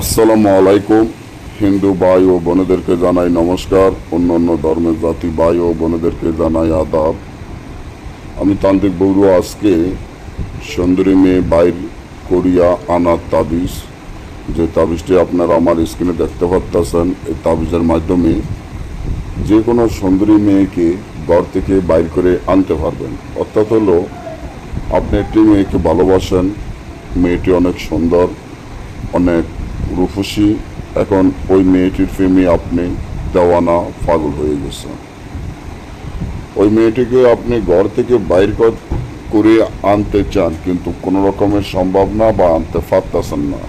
আসসালামু আলাইকুম। হিন্দু ভাই ও বোনেদেরকে জানাই নমস্কার। অন্য অন্য ধর্মের জাতি ভাই ও বোনেদেরকে জানাই আদাব। আমি তান্ত্রিক বৌরু আজকে সুন্দরী মেয়ে বাইর করিয়া আনার তাবিজ। যে তাবিজটি আপনারা আমার স্ক্রিনে দেখতে পাচ্ছেন এই তাবিজের মাধ্যমে যে কোনো সুন্দরী মেয়েকে ঘর থেকে বাইর করে আনতে পারবেন। অর্থাৎ হলো, আপনি একটি মেয়েকে ভালোবাসেন, মেয়েটি অনেক সুন্দর, অনেক রূপসী এখন ওই মেয়েটির প্রেমে আপনি দেওয়ানা পাগল হয়ে গেছেন। ওই মেয়েটিকে আপনি ঘর থেকে বাইর করে আনতে চান, কিন্তু কোনো রকমের সম্ভব না বা আনতে পারতেছেন না।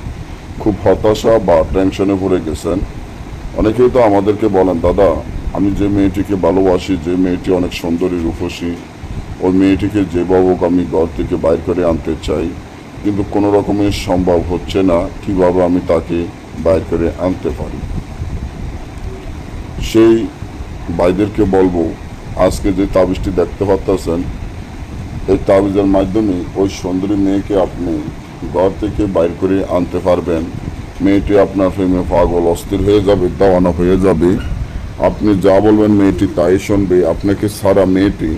খুব হতাশা বা টেনশনে ভরে গেছেন। অনেকেই তো আমাদেরকে বলেন, দাদা, আমি যে মেয়েটিকে ভালোবাসি, যে মেয়েটি অনেক সুন্দরী রূপসী, ওই মেয়েটিকে যে হোক আমি ঘর থেকে বাইর করে আনতে চাই কিন্তু কোনো রকমের সম্ভব হচ্ছে না কীভাবে আমি তাকে বাইর করে আনতে পারি। সেই ভাইদেরকে বলব, আজকে যে তাবিজটি দেখতে পাচ্ছেন এই তাবিজের মাধ্যমে ওই সুন্দরী মেয়েকে আপনি ঘর থেকে বাইর করে আনতে পারবেন। মেয়েটি আপনার প্রেমে পাগল, অস্থির হয়ে যাবে দেওয়ানা হয়ে যাবে। আপনি যা বলবেন মেয়েটি তাই শুনবে, আপনাকে সারা মেয়েটি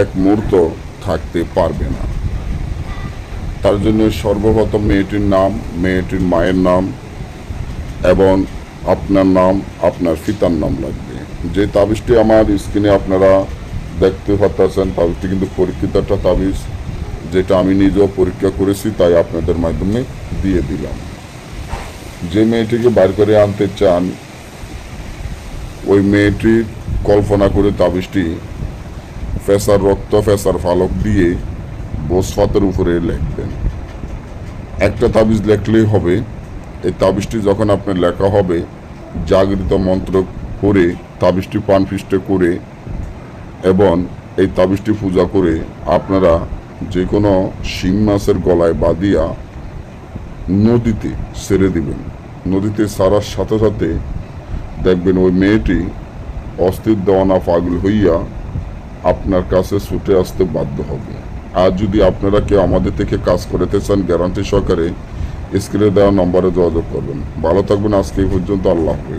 এক মুহূর্ত থাকতে পারবে না। তার জন্য সর্বপ্রথম মেয়েটির নাম, মেয়েটির মায়ের নাম এবং আপনার নাম, আপনার পিতার নাম লাগবে। যে তাবিজটি আমার স্ক্রিনে আপনারা দেখতে পাচ্ছেন তাবিজটি কিন্তু পরীক্ষিত একটা তাবিজ, যেটা আমি নিজেও পরীক্ষা করেছি, তাই আপনাদের মাধ্যমে দিয়ে দিলাম। যে মেয়েটিকে বাইর করে আনতে চান, ওই মেয়েটির কল্পনা করে তাবিজটি ফেসার রক্ত, ফেসার ফালক দিয়ে বোসফাতের উপরে লিখবেন। একটা তাবিজ লেখলেই হবে। এই তাবিজটি যখন আপনার লেখা হবে, জাগৃত মন্ত্র করে, তাবিজটি পান ফিস্টে করে এবং এই তাবিজটি পূজা করে আপনারা যে কোনো শিং মাছের গলায় বাঁধিয়া নদীতে ছেড়ে দিবেন। নদীতে সারার সাথে সাথে দেখবেন ওই মেয়েটি অস্থির দেওয়ানা পাগল হইয়া আপনার কাছে ছুটে আসতে বাধ্য হবে। আর যদি আপনারা কেউ আমাদের থেকে কাজ করতে চান গ্যারান্টি সহকারে স্ক্রিনে দেওয়া নম্বরে যোগাযোগ করবেন। ভালো থাকবেন, আজকে এই পর্যন্ত আল্লাহ হাফেজ।